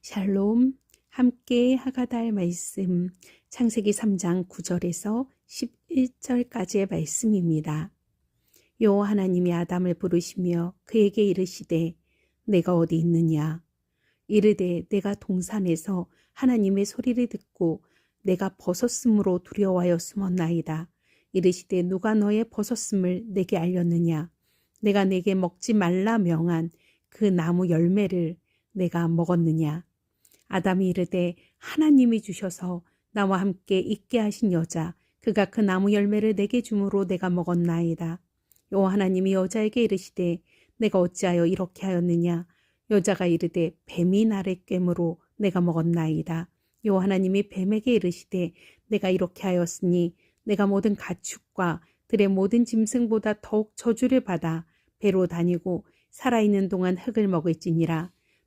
샬롬 함께 하가달 말씀 창세기 3장 9절에서 11절까지의 말씀입니다. 요 하나님이 아담을 부르시며 그에게 이르시되 내가 어디 있느냐 이르되 내가 동산에서 하나님의 소리를 듣고 내가 벗었으므로 두려워하여 숨었나이다. 이르시되 누가 너의 벗었음을 내게 알렸느냐 내가 내게 먹지 말라 명한 그 나무 열매를 내가 먹었느냐 아담이 이르되 하나님이 주셔서 나와 함께 있게 하신 여자 그가 그 나무 열매를 내게 주므로 내가 먹었나이다. 요 하나님이 여자에게 이르시되 내가 어찌하여 이렇게 하였느냐 여자가 이르되 뱀이 나를 꿰므로 내가 먹었나이다. 요 하나님이 뱀에게 이르시되 내가 이렇게 하였으니 내가 모든 가축과 들의 모든 짐승보다 더욱 저주를 받아 배로 다니고 살아있는 동안 흙을 먹을지니라.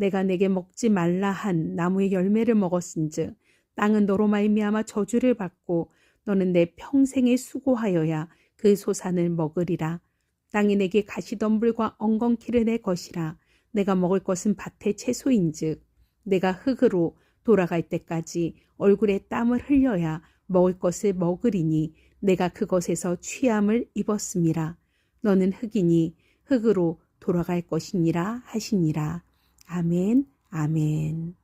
내가 내게 먹지 말라 한 나무의 열매를 먹었은즉 땅은 너로 말미암아 저주를 받고 너는 내 평생에 수고하여야 그 소산을 먹으리라. 땅이 내게 가시덤불과 엉겅퀴를 내 것이라. 내가 먹을 것은 밭의 채소인즉 내가 흙으로 돌아갈 때까지 얼굴에 땀을 흘려야 먹을 것을 먹으리니 내가 그것에서 취함을 입었음이라. 너는 흙이니 흙으로 돌아갈 것이니라 하시니라 아멘 아멘